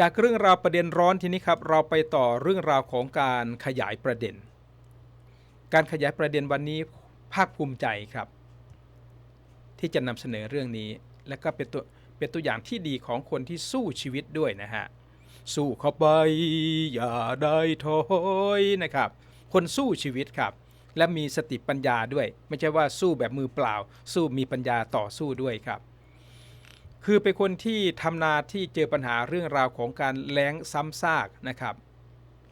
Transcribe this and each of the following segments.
จากเรื่องราวประเด็นร้อนทีนี้ครับ เราไปต่อเรื่องราวของการขยายประเด็น การขยายประเด็นวันนี้ภาคภูมิใจครับ ที่จะนำเสนอเรื่องนี้ และก็เป็นตัวเป็นตัวอย่างที่ดีของคนที่สู้ชีวิตด้วยนะฮะสู้เข้าไปอย่าได้ถอยนะครับ คนสู้ชีวิตครับ และมีสติปัญญาด้วย ไม่ใช่ว่าสู้แบบมือเปล่า สู้มีปัญญาต่อสู้ด้วยครับ คือเป็นคนที่ทำนาที่เจอปัญหาเรื่องราวของการแล้งซ้ำซากนะครับ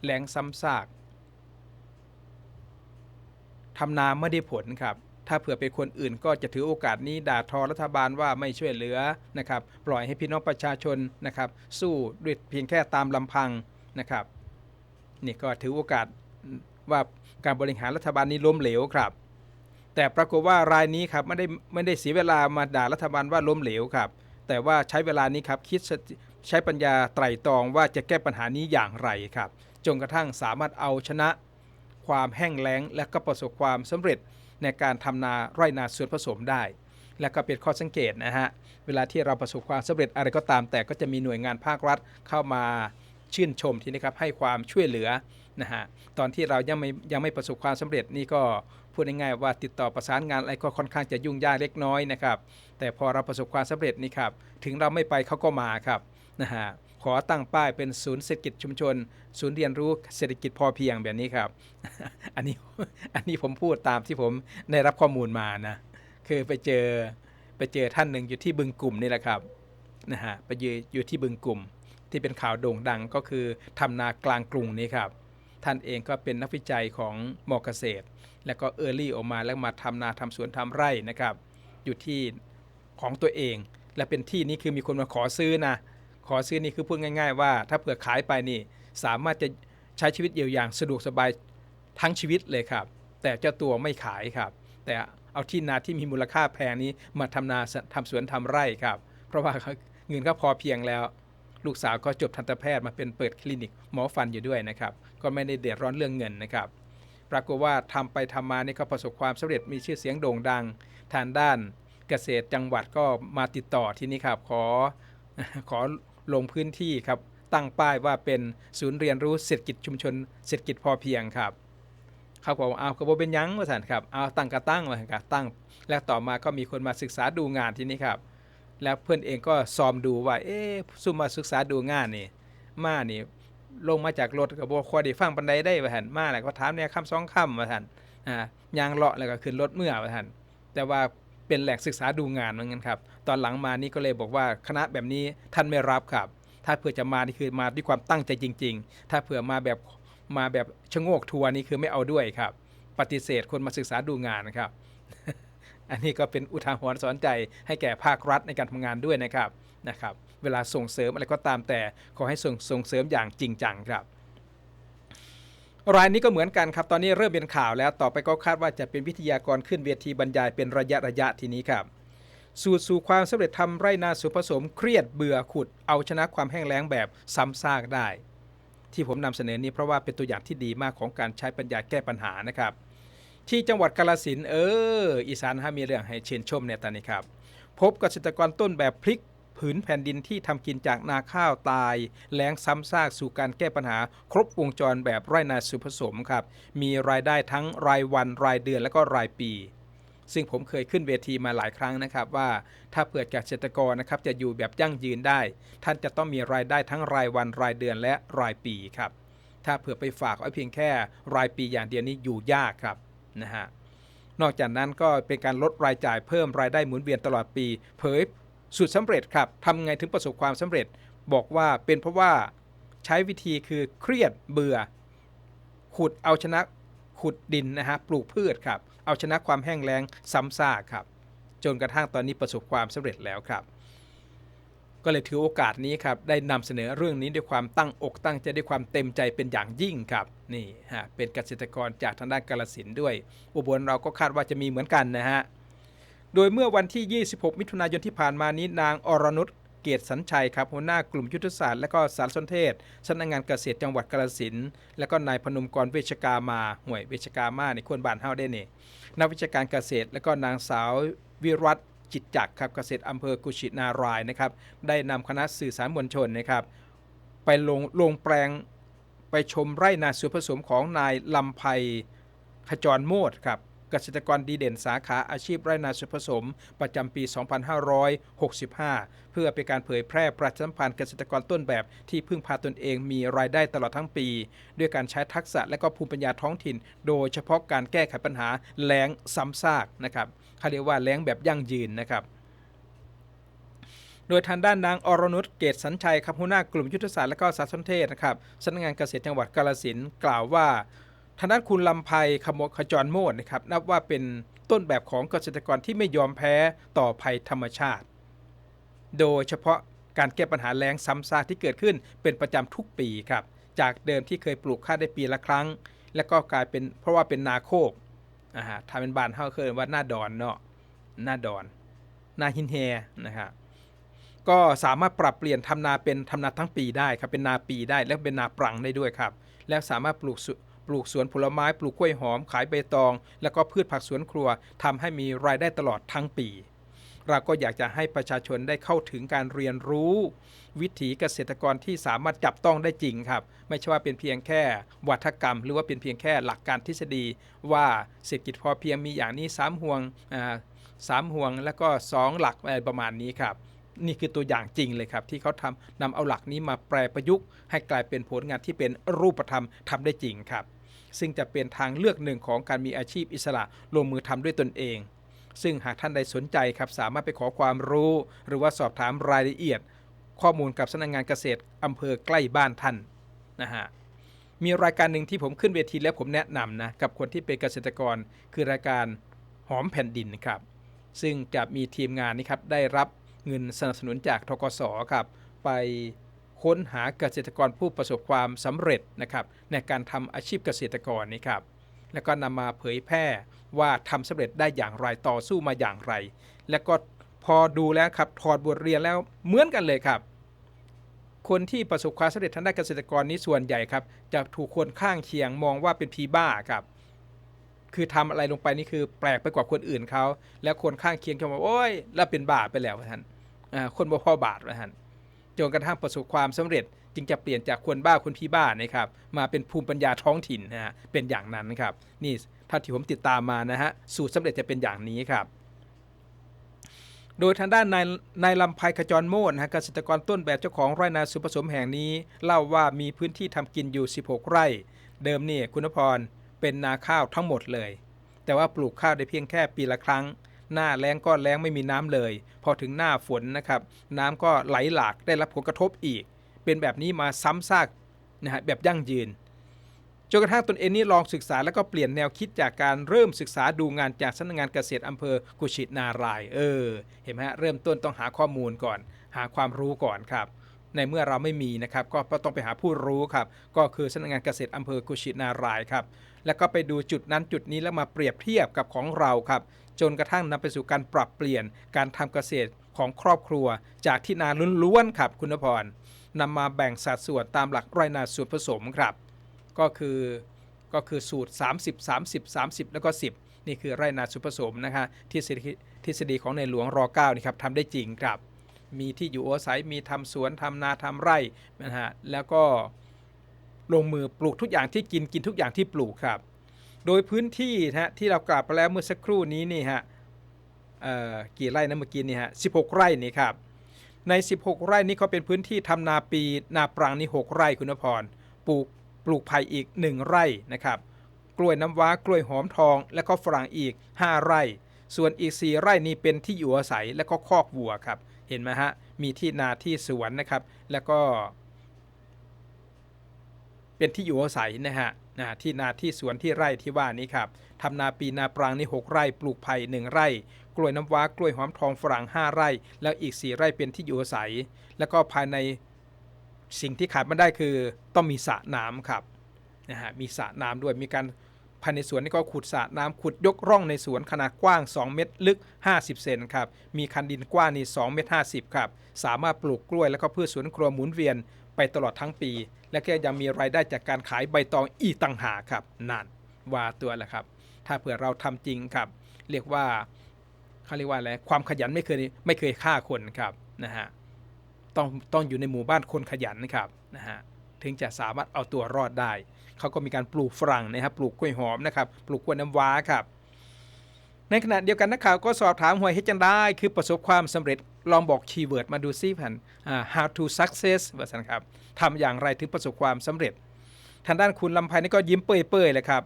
แล้งซ้ำซากทำนาไม่ได้ผลครับ ถ้าเผื่อเป็นคนอื่นก็จะถือโอกาสนี้ด่าทอรัฐบาลว่าไม่ช่วยเหลือนะครับ ปล่อยให้พี่น้องประชาชนนะครับ สู้ด้วยเพียงแค่ตามลำพังนะครับ นี่ก็ถือโอกาสว่าการบริหารรัฐบาลนี้ล้มเหลวครับ แต่ปรากฏว่ารายนี้ครับไม่ได้ไม่ได้เสียเวลามาด่ารัฐบาลว่าล้มเหลวครับ แต่ว่าใช้เวลานี้ครับคิดใช้ปัญญาไตร่ตรองว่าจะแก้ปัญหานี้อย่างไรครับจนกระทั่งสามารถเอาชนะความแห้งแล้ง และก็ประสบความสำเร็จในการทำนาไร่นาสวนผสมได้ และก็เป็นข้อสังเกตนะฮะเวลาที่เราประสบความสำเร็จอะไรก็ตาม แต่ก็จะมีหน่วยงานภาครัฐเข้ามาชื่นชมทีนี้ครับให้ความช่วยเหลือนะฮะตอนที่เรายังไม่ยังไม่ประสบความสำเร็จนี่ก็ พูดง่ายๆว่าติดต่อประสานงานอะไรก็ค่อนข้างจะยุ่งยากเล็กน้อยนะครับ แต่พอเราประสบความสำเร็จนี่ครับ ถึงเราไม่ไปเขาก็มาครับนะฮะขอตั้งป้ายเป็นศูนย์เศรษฐกิจชุมชน ศูนย์เรียนรู้เศรษฐกิจพอเพียงแบบนี้ครับ อันนี้อันนี้ผมพูดตามที่ผมได้รับข้อมูลมานะคือไปเจอไปเจอท่านหนึ่งอยู่ที่บึงกลุ่มนี่แหละครับนะฮะไปยู่อยู่ที่บึงกลุ่มที่เป็นข่าวโด่งดังก็คือทำนากลางกรุงนี่ครับ ท่านเองก็เป็นนักวิจัยของมอเกษตร แล้วก็เออร์ลี่ออกมาแล้วมาทำนาทำสวนทำไร่นะครับ อยู่ที่ของตัวเอง และเป็นที่นี้คือมีคนมาขอซื้อนะ ขอซื้อนี่คือพูดง่าย ๆ ว่า ถ้าเผื่อขายไปนี่สามารถจะใช้ชีวิตอยู่อย่างสะดวกสบายทั้งชีวิตเลยครับ แต่เจ้าตัวไม่ขายครับ แต่เอาที่นาที่มีมูลค่าแพงนี้มาทำนาทำสวนทำไร่ครับ เพราะว่าเงินก็พอเพียงแล้ว ลูกสาวก็จบทันตแพทย์มาเป็นเปิดคลินิกหมอฟันอยู่ด้วยนะครับ ก็ไม่ได้เดือดร้อนเรื่องเงินนะครับ ปรากฏว่าทำไปทำมานี่ก็ประสบความสำเร็จมีชื่อเสียงโด่งดัง ทางด้านเกษตรจังหวัดก็มาติดต่อที่นี่ครับ ขอขอลงพื้นที่ครับ ตั้งป้ายว่าเป็นศูนย์เรียนรู้เศรษฐกิจชุมชนเศรษฐกิจพอเพียงครับเขาบอกเอากระโบเป็นยังว่าสันครับเอาตั้งกระตั้งมาครับตั้ง แล้วต่อมาก็มีคนมาศึกษาดูงานที่นี่ครับ แล้วเพื่อนเองก็ซ้อมดูว่า เอ๊ะซุ่มมาศึกษาดูงานนี่ มานี่ ลงมาจากรถกับบัวควด้ฟังปันไดได้ว่าหันมาแล้วก็ถามเนี่ยคำสองคำว่าหันอ่ายางเลาะแล้วก็ขึ้นรถเมื่อว่าหันแต่ว่าเป็นแหล่งศึกษาดูงานเหมือนกันครับ ตอนหลังมานี่ก็เลยบอกว่าคณะแบบนี้ท่านไม่รับครับ ถ้าเผื่อจะมานี่คือมาด้วยความตั้งใจจริง ๆ ถ้าเผื่อมาแบบมาแบบชะโงกทัวร์นี่คือไม่เอาด้วยครับ ปฏิเสธคนมาศึกษาดูงานนะครับ อันนี้ก็เป็นอุทาหรณ์สอนใจให้แก่ภาครัฐในการทำงานด้วยนะครับนะครับ เวลาส่งเสริมอะไรก็ตามแต่ขอให้ส่งส่งเสริมอย่างจริงจังครับรายนี้ก็เหมือนกันครับ ตอนนี้เริ่มเป็นข่าวแล้วต่อไปก็คาดว่าจะเป็นวิทยากรขึ้นเวทีบรรยายเป็นระยะระยะทีนี้ครับสูตรสู่ความสำเร็จทำไร่นาสุผสมเครียดเบื่อขุด เอาชนะความแห้งแล้งแบบซ้ำซากได้ ที่ผมนำเสนอนี้เพราะว่าเป็นตัวอย่างที่ดีมากของการใช้ปัญญาแก้ปัญหานะครับ ที่จังหวัดกาลสินเออ อีสานฮะมีเรื่องให้เชิญชมเนี่ยตอนนี้ครับ พบเกษตรกรต้นแบบพลิกผืนแผ่นดินที่ทำกินจากนาข้าวตาย แล้งซ้ำซากสู่การแก้ปัญหา ครบวงจรแบบไร่นาสุผสมครับ มีรายได้ทั้งรายวันรายเดือนและก็รายปี ซึ่งผมเคยขึ้นเวทีมาหลายครั้งนะครับว่าถ้าเผื่อเกษตรกรนะครับจะอยู่แบบยั่งยืนได้ ท่านจะต้องมีรายได้ทั้งรายวันรายเดือนและรายปีครับถ้าเผื่อไปฝากไว้เพียงแค่รายปีอย่างเดียวนี้อยู่ยากครับ นะฮะนอกจากนั้นก็เป็นการลดรายจ่ายเพิ่มรายได้หมุนเวียนตลอดปี เผยสูตรสำเร็จครับทำไงถึงประสบความสำเร็จ บอกว่าเป็นเพราะว่าใช้วิธีคือเครียดเบื่อ ขุดเอาชนะขุดดินนะฮะปลูกพืชครับ เอาชนะความแห้งแล้งซ้ำซากครับ จนกระทั่งตอนนี้ประสบความสำเร็จแล้วครับ ก็เลยถือโอกาสนี้ครับได้นำเสนอเรื่องนี้ด้วยความตั้งอกตั้งใจด้วยความเต็มใจเป็นอย่างยิ่งครับนี่ฮะเป็นเกษตรกรจากทางด้านกาลสินด้วย อุบลเราก็คาดว่าจะมีเหมือนกันนะฮะโดยเมื่อวันที่ 26 มิถุนายนที่ผ่านมานี้นางอรนุชเกียรติสัญชัยครับหัวหน้ากลุ่มยุทธศาสตร์และก็สารสนเทศสำนักงานเกษตรจังหวัดกาฬสินและก็นายพนมกรเวชกามาห่วยเวชกามาในคนบานเฮาได้เนี่ยนักวิชาการเกษตร และก็นางสาววิรัต จิตจักรครับเกษตรอำเภอกุชินารายนะครับ ได้นำคณะสื่อสารมวลชนนะครับ ไปลงลงแปลงไปชมไร่นาสวนผสมของนายลำไพขจรโมดครับ เกษตรกรดีเด่นสาขาอาชีพไร่นาสวนผสม ประจำปี 2565 เพื่อเป็นการเผยแพร่ประชาสัมพันธ์เกษตรกรต้นแบบที่พึ่งพาตนเองมีรายได้ตลอดทั้งปี ด้วยการใช้ทักษะและก็ภูมิปัญญาท้องถิ่น โดยเฉพาะการแก้ไขปัญหาแล้งซ้ำซากนะครับเขาเรียกว่าแล้งแบบยั่งยืนนะครับโดยทางด้านนางอรนุชเกตสัญชัยครับหัวหน้ากลุ่มยุทธศาสตร์และก็สารสนเทศนะครับสำนักงานเกษตรจังหวัดกาฬสินกล่าวว่า ทางด้านคุณลำไพขโมขจรโมดนะครับนับว่าเป็นต้นแบบของเกษตรกรที่ไม่ยอมแพ้ต่อภัยธรรมชาติ โดยเฉพาะการแก้ปัญหาแล้งซ้ำซากที่เกิดขึ้นเป็นประจำทุกปีครับ จากเดิมที่เคยปลูกข้าวได้ปีละครั้ง แล้วก็กลายเป็นเพราะว่าเป็นนาโคกอาฮะทำเป็นบานเฮาเคยว่าหน้าดอนเนาะหน้าดอน หน้าหินแฮนะครับก็สามารถปรับเปลี่ยนทำนาเป็นทำนาทั้งปีได้ครับเป็นนาปีได้และเป็นนาปรังได้ด้วยครับ แล้วสามารถปลูกส ปลูกสวนผลไม้ปลูกกล้วยหอมขายใบตอง แล้วก็พืชผักสวนครัวทำให้มีรายได้ตลอดทั้งปี เราก็อยากจะให้ประชาชนได้เข้าถึงการเรียนรู้ วิถีเกษตรกรที่สามารถจับต้องได้จริงครับ ไม่ใช่ว่าเป็นเพียงแค่วัฒกรรม หรือว่าเป็นเพียงแค่หลักการทฤษฎี ว่าเศรษฐกิจพอเพียงมีอย่างนี้สามห่วงสามห่วง แล้วก็สองหลักอะไรประมาณนี้ครับ นี่คือตัวอย่างจริงเลยครับที่เขาทำนำเอาหลักนี้มาแปลประยุกต์ ให้กลายเป็นผลงานที่เป็นรูปธรรมทำได้จริงครับ ซึ่งจะเป็นทางเลือกหนึ่งของการมีอาชีพอิสระลงมือทำด้วยตนเอง ซึ่งหากท่านใดสนใจครับสามารถไปขอความรู้ หรือว่าสอบถามรายละเอียด ข้อมูลกับสำนักงานเกษตรอำเภอใกล้บ้านท่านนะฮะมีรายการหนึ่งที่ผมขึ้นเวทีแล้วผมแนะนำนะกับคนที่เป็นเกษตรกร คือรายการหอมแผ่นดินครับ ซึ่งจะมีทีมงานนี้ครับได้รับ เงินสนับสนุนจากทกสครับไปค้นหาเกษตรกรผู้ประสบความสำเร็จนะครับในการทำอาชีพเกษตรกรนี่ครับแล้วก็นำมาเผยแพร่ว่าทำสำเร็จได้อย่างไรต่อสู้มาอย่างไร แล้วก็พอดูแล้วครับถอดบทเรียนแล้วเหมือนกันเลยครับ คนที่ประสบความสำเร็จทางด้านเกษตรกรนี้ส่วนใหญ่ครับ จะถูกคนข้างเคียงมองว่าเป็นพีบ้าครับคือทำอะไรลงไปนี่คือแปลกไปกว่าคนอื่นเขาแล้วคนข้างเคียงก็บอกโอ้ยแล้วเป็นบ้าไปแล้วท่าน คนบ่พ่อบาปแล้วท่านจนกระทั่งประสบความสำเร็จ จึงจะเปลี่ยนจากคนบ้าคนพี่บ้านะครับมาเป็นภูมิปัญญาท้องถิ่นนะฮะเป็นอย่างนั้นครับนี่ถ้าที่ผมติดตามมานะฮะสูตรสำเร็จจะเป็นอย่างนี้ครับ โดยทางด้านนายนายลำไพขจรโมดนะฮะเกษตรกรต้นแบบเจ้าของไร่นาสุผสมแห่งนี้ เล่าว่ามีพื้นที่ทำกินอยู่ 16 ไร่ เดิมนี่คุณพรเป็นนาข้าวทั้งหมดเลย แต่ว่าปลูกข้าวได้เพียงแค่ปีละครั้ง หน้าแล้งก็แล้งไม่มีน้ำเลย พอถึงหน้าฝนนะครับ น้ำก็ไหลหลากได้รับผลกระทบอีก เป็นแบบนี้มาซ้ำซากนะฮะแบบยั่งยืนจนกระทั่งตนเองนี่ลองศึกษาแล้วก็เปลี่ยนแนวคิดจากการเริ่มศึกษาดูงานจากสำนักงานเกษตรอำเภอกุชินาราย เออ เห็นไหมฮะเริ่มต้นต้องหาข้อมูลก่อน หาความรู้ก่อนครับ ในเมื่อเราไม่มีนะครับ ก็ต้องไปหาผู้รู้ครับ ก็คือสำนักงานเกษตรอำเภอกุชินารายครับ แล้วก็ไปดูจุดนั้นจุดนี้แล้วมาเปรียบเทียบกับของเราครับ จนกระทั่งนำไปสู่การปรับเปลี่ยนการทำเกษตรของครอบครัว จากที่นาล้วนๆครับคุณพรนำมาแบ่งสัดส่วนตามหลักไร่นาส่วนผสมครับ ก็คือก็คือสูตร 30 30 30 แล้วก็ 10 นี่คือไร่นาส่วนผสมนะฮะทฤษฎีทฤษฎีของในหลวงร9นี่ครับทำได้จริงครับ มีที่อยู่อาศัยมีทำสวนทำนาทำไร่นะฮะแล้วก็ ลงมือปลูกทุกอย่างที่กินกินทุกอย่างที่ปลูกครับ โดยพื้นที่นะฮะที่เรากล่าวไปแล้วเมื่อสักครู่นี้นี่ฮะเอ่อกี่ไร่นะเมื่อกี้นี่ฮะ16ไร่นี่ครับใน 16 ไร่นี้เขาเป็นพื้นที่ทำนาปีนาปรังนี่6ไร่คุณพรปลูกปลูกไผ่อีก 1 ไร่นะครับ กล้วยน้ำว้ากล้วยหอมทอง และก็ฝรั่งอีก 5 ไร่ ส่วนอีก 4 ไร่นี้เป็นที่อยู่อาศัยและก็คอกวัวครับ เห็นไหมฮะมีที่นาที่สวนนะครับ แล้วก็ เป็นที่อยู่อาศัยนะฮะนะที่นาที่สวนที่ไร่ที่ว่านี้ครับทำนาปีนาปรางนี่6ไร่ปลูกไผ่1ไร่ กล้วยน้ำว้ากล้วยหอมทองฝรั่ง5ไร่ แล้วอีก 4 ไร่เป็นที่อยู่อาศัย แล้วก็ภายในสิ่งที่ขาดไม่ได้คือต้องมีสระน้ำครับนะฮะมีสระน้ำด้วยมีการภายในสวนนี่ก็ขุดสระน้ำขุดยกร่องในสวนขนาดกว้าง 2 เมตรลึก 50 เซนครับ มีคันดินกว้างนี่2เมตร50 ครับ สามารถปลูกกล้วยแล้วก็พืชสวนครัวหมุนเวียน ไปตลอดทั้งปี และก็ยังมีรายได้จากการขายใบตองอีกต่างหากครับนั่นว่าตัวแหละครับ ถ้าเผื่อเราทำจริงครับ เรียกว่าเขาเรียกว่าอะไรความขยันไม่เคยไม่เคยฆ่าคนครับนะฮะต้องต้องอยู่ในหมู่บ้านคนขยันนะครับนะฮะถึงจะสามารถเอาตัวรอดได้ เขาก็มีการปลูกฝรั่งนะครับปลูกกล้วยหอมนะครับปลูกกล้วยน้ำว้าครับ ในขณะเดียวกันนักข่าวก็สอบถามหวยเฮจังได้ คือประสบความสำเร็จ ลองบอกคีย์เวิร์ดมาดูซิพันอ่า how to success ว่าสันครับทำอย่างไรถึงประสบความสำเร็จ ทางด้านคุณลำไพนี่ก็ยิ้มเปื่อยๆเลยครับ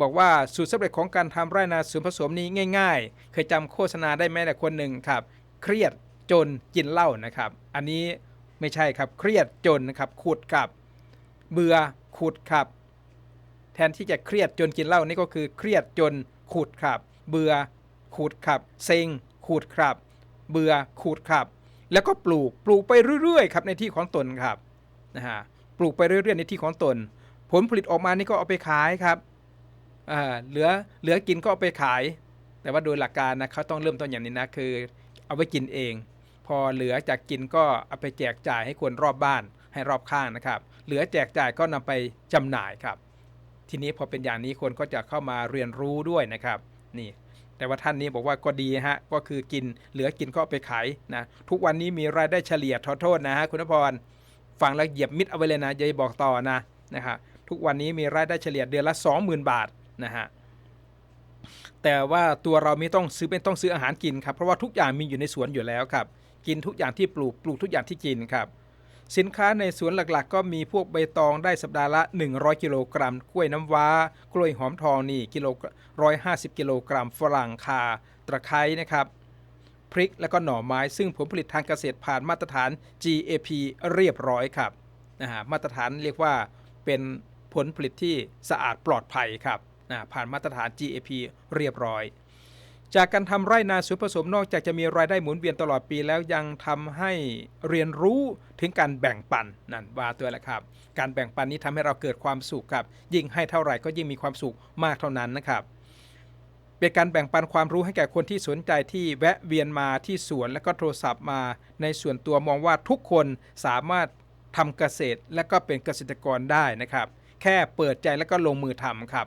บอกว่าสูตรสำเร็จของการทำไร่นาส่วนผสมนี้ง่าย ๆ เคยจำโฆษณาได้ไหมแต่คนหนึ่งครับ เครียดจนกินเหล้านะครับ อันนี้ไม่ใช่ครับเครียดจนนะครับขุดครับ เบื่อขุดครับ แทนที่จะเครียดจนกินเหล้านี่ก็คือเครียดจนขุดครับ เบื่อขุดครับ เซ็งขุดครับ เบื่อขุดครับ แล้วก็ปลูกปลูกไปเรื่อยๆครับในที่ของตนครับนะฮะปลูกไปเรื่อยๆในที่ของตน ผลผลิตออกมานี่ก็เอาไปขายครับอ่าเหลือเหลือกินก็เอาไปขาย แต่ว่าโดยหลักการนะเขาต้องเริ่มต้นอย่างนี้นะคือ เอาไว้กินเอง พอเหลือจากกินก็เอาไปแจกจ่ายให้คนรอบบ้านให้รอบข้างนะครับ เหลือแจกจ่ายก็นำไปจำหน่ายครับ ทีนี้พอเป็นอย่างนี้คนก็จะเข้ามาเรียนรู้ด้วยนะครับ นี่ แต่ว่าท่านนี้บอกว่าก็ดีฮะก็คือกินเหลือกินก็ไปขายนะทุกวันนี้มีรายได้เฉลี่ยทอโทษนะฮะคุณพรฟังแล้วเหยียบมิดเอาไว้เลยนะยาไปบอกต่อนะนะฮะทุกวันนี้มีรายได้เฉลี่ยเดือนละ 20,000 บาทนะฮะแต่ว่าตัวเราไม่ต้องซื้อไม่ต้องซื้ออาหารกินครับเพราะว่าทุกอย่างมีอยู่ในสวนอยู่แล้วครับ กินทุกอย่างที่ปลูกปลูกทุกอย่างที่กินครับ สินค้าในสวนหลักๆ ก็มีพวกใบตองได้สัปดาห์ละ 100 กิโลกรัม กล้วยน้ำว้า กล้วยหอมทองนี่กิโลร้อยห้าสิบกิโลกรัม ฝรั่งคา ตะไคร้นะครับพริกและก็หน่อไม้ซึ่งผลผลิตทางเกษตรผ่านมาตรฐาน GAP เรียบร้อยครับนะฮะมาตรฐานเรียกว่าเป็นผลผลิตที่สะอาดปลอดภัยครับนะผ่านมาตรฐาน GAP เรียบร้อย จากการทำไร่นาสวนผสมนอกจากจะมีรายได้หมุนเวียนตลอดปีแล้วยังทำให้เรียนรู้ถึงการแบ่งปันนั่นว่าตัวแหละครับ การแบ่งปันนี้ทำให้เราเกิดความสุขครับ ยิ่งให้เท่าไหร่ก็ยิ่งมีความสุขมากเท่านั้นนะครับ เป็นการแบ่งปันความรู้ให้แก่คนที่สนใจที่แวะเวียนมาที่สวนและก็โทรศัพท์มา ในส่วนตัวมองว่าทุกคนสามารถทำเกษตรและก็เป็นเกษตรกรได้นะครับ แค่เปิดใจและก็ลงมือทำครับ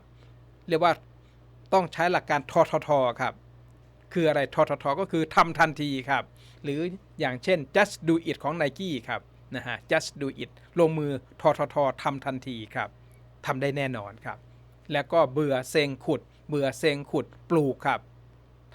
เรียกว่าต้องใช้หลักการทอททครับ คืออะไรทททก็คือทำทันทีครับ หรืออย่างเช่น just do it ของ Nike ครับนะฮะ just do it ลงมือททททำทันทีครับทำได้แน่นอนครับ แล้วก็เบื่อเซ็งขุด เบื่อเซ็งขุดปลูกครับ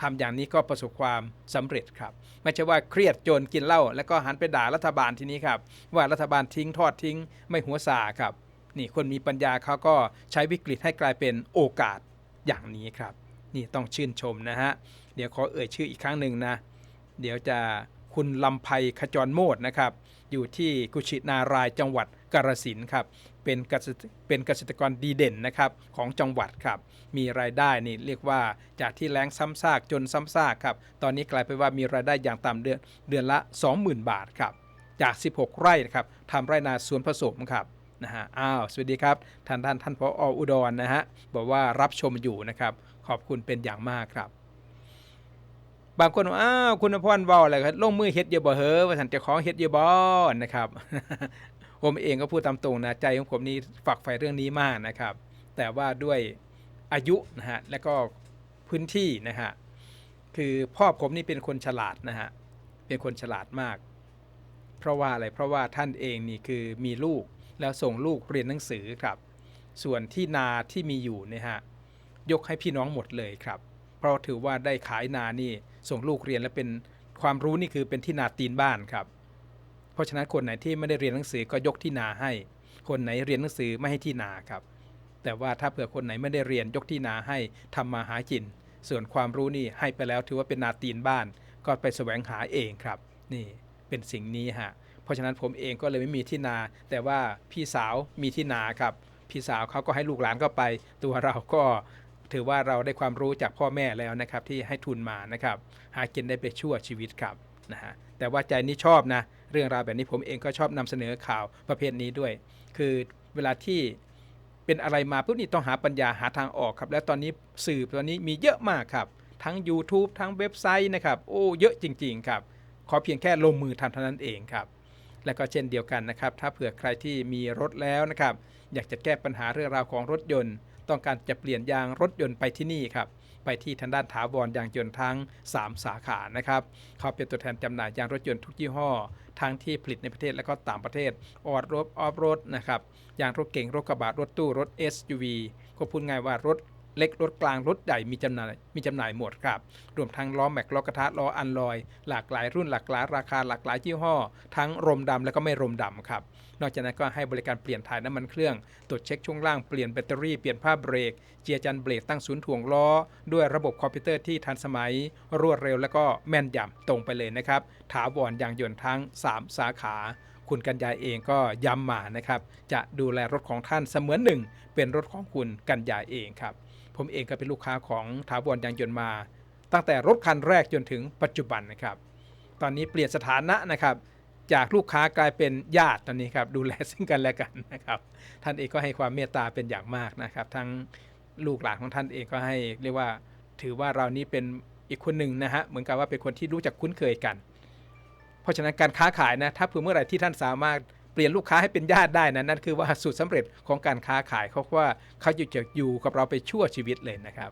ทำอย่างนี้ก็ประสบความสำเร็จครับ ไม่ใช่ว่าเครียดจนกินเหล้าแล้วก็หันไปด่ารัฐบาลทีนี้ครับ ว่ารัฐบาลทิ้งทอดทิ้ง ไม่หัวสาครับ นี่คนมีปัญญาเขาก็ใช้วิกฤตให้กลายเป็นโอกาสอย่างนี้ครับ นี่ต้องชื่นชมนะฮะ เดี๋ยวขอเอ่ยชื่ออีกครั้งหนึ่งนะ เดี๋ยวจะคุณลำไพขจรโมดนะครับ อยู่ที่กุชินารายจังหวัดกาฬสินครับ เป็นเกษตรเป็นเกษตรกรดีเด่นนะครับของจังหวัดครับ มีรายได้นี่เรียกว่าจากที่แล้งซ้ำซากจนซ้ำซากครับ ตอนนี้กลายไปนว่ามีรายได้อย่างต่ำเดือนเดือนละ 20,000 บาทครับ จาก 16 ไร่นะครับทำไร่นาสวนผสมครับนะฮะ อ้าว สวัสดีครับท่านท่านท่านพออุดรนะฮะ บอกว่ารับชมอยู่นะครับ ขอบคุณเป็นอย่างมากครับ บางคนบอกอ้าวคุณพรเว้าอะไรครับลงมือเฮ็ดเยอะบ่เฮ้อว่าสันเจะของเฮ็ดเยอะบ่นะครับ ผมเองก็พูดตามตรงนะใจของผมนี่ฝักใฝ่เรื่องนี้มากนะครับ แต่ว่าด้วยอายุนะฮะและก็พื้นที่นะฮะคือพ่อผมนี่เป็นคนฉลาดนะฮะเป็นคนฉลาดมาก เพราะว่าอะไรเพราะว่าท่านเองนี่คือมีลูกแล้วส่งลูกเรียนหนังสือครับ ส่วนที่นาที่มีอยู่เนี่ยฮะยกให้พี่น้องหมดเลยครับ ราะถือว่าได้ขายนานี่ส่งลูกเรียนและเป็นความรู้นี่คือเป็นที่นาตีนบ้านครับ เพราะฉะนั้นคนไหนที่ไม่ได้เรียนหนังสือก็ยกที่นาให้ คนไหนเรียนหนังสือไม่ให้ที่นาครับ แต่ว่าถ้าเผื่อคนไหนไม่ได้เรียนยกที่นาให้ทำมาหากิน ส่วนความรู้นี่ให้ไปแล้วถือว่าเป็นนาตีนบ้าน ก็ไปแสวงหาเองครับ นี่เป็นสิ่งนี้ฮะเพราะฉะนั้นผมเองก็เลยไม่มีที่นา แต่ว่าพี่สาวมีที่นาครับ พี่สาวเขาก็ให้ลูกหลานก็ไป ตัวเราก็ ถือว่าเราได้ความรู้จากพ่อแม่แล้วนะครับ ที่ให้ทุนมานะครับ หากินได้ไปชั่วชีวิตครับนะฮะแต่ว่าใจนี่ชอบนะ เรื่องราวแบบนี้ผมเองก็ชอบนำเสนอข่าวประเภทนี้ด้วย คือเวลาที่เป็นอะไรมาปุ๊บนี่ต้องหาปัญญาหาทางออกครับ และตอนนี้สื่อตอนนี้มีเยอะมากครับ ทั้ง YouTube ทั้งเว็บไซต์นะครับ โอ้เยอะจริง ๆ ครับ ขอเพียงแค่ลงมือทำเท่านั้นเองครับ และก็เช่นเดียวกันนะครับ ถ้าเผื่อใครที่มีรถแล้วนะครับ อยากจะแก้ปัญหาเรื่องราวของรถยนต์ ต้องการจะเปลี่ยนยางรถยนต์ไปที่นี่ครับไปที่ทางด้านถาวรยางยนต์ทั้ง 3 สาขานะครับเขาเป็นตัวแทนจำหน่ายยางรถยนต์ทุกยี่ห้อ ทั้งที่ผลิตในประเทศและก็ต่างประเทศออดรถออฟรถนะครับยางรถเก่งรถกระบะรถตู้รถ SUV ก็พูดง่ายว่ารถ เล็กรถกลางรถใหญ่มีจำหน่ายมีจำหน่ายหมดครับ รวมทั้งล้อแม็กล้อกระทะล้ออันลอย หลากหลายรุ่นหลากหลายราคาหลากหลายยี่ห้อ ทั้งรมดำและก็ไม่รมดำครับ นอกจากนั้นก็ให้บริการเปลี่ยนถ่ายน้ำมันเครื่อง ตรวจเช็คช่วงล่างเปลี่ยนแบตเตอรี่เปลี่ยนผ้าเบรก เจียจันเบรกตั้งศูนย์ถ่วงล้อ ด้วยระบบคอมพิวเตอร์ที่ทันสมัย รวดเร็วและก็แม่นยำตรงไปเลยนะครับถาวรยางยนต์ทั้ง 3 สาขาคุณกัญญาเองก็ย้ำมานะครับ จะดูแลรถของท่านเสมือนหนึ่ง เป็นรถของคุณกัญญาเองครับ ผมเองก็เป็นลูกค้าของถาวรยางยนต์มา ตั้งแต่รถคันแรกจนถึงปัจจุบันนะครับ ตอนนี้เปลี่ยนสถานะนะครับจากลูกค้ากลายเป็นญาติตอนนี้ครับดูแลซึ่งกันและกันนะครับ ท่านเองก็ให้ความเมตตาเป็นอย่างมากนะครับ ทั้งลูกหลานของท่านเองก็ให้เรียกว่า ถือว่าเรานี้เป็นอีกคนหนึ่งนะฮะเหมือนกับว่าเป็นคนที่รู้จักคุ้นเคยกัน เพราะฉะนั้นการค้าขายนะถ้าเผื่อเมื่อไหร่ที่ท่านสามารถ เปลี่ยนลูกค้าให้เป็นญาติได้นะนั่นคือว่าสูตรสำเร็จของการค้าขายเขาว่าเขาจะอยู่กับเราไปชั่วชีวิตเลยนะครับ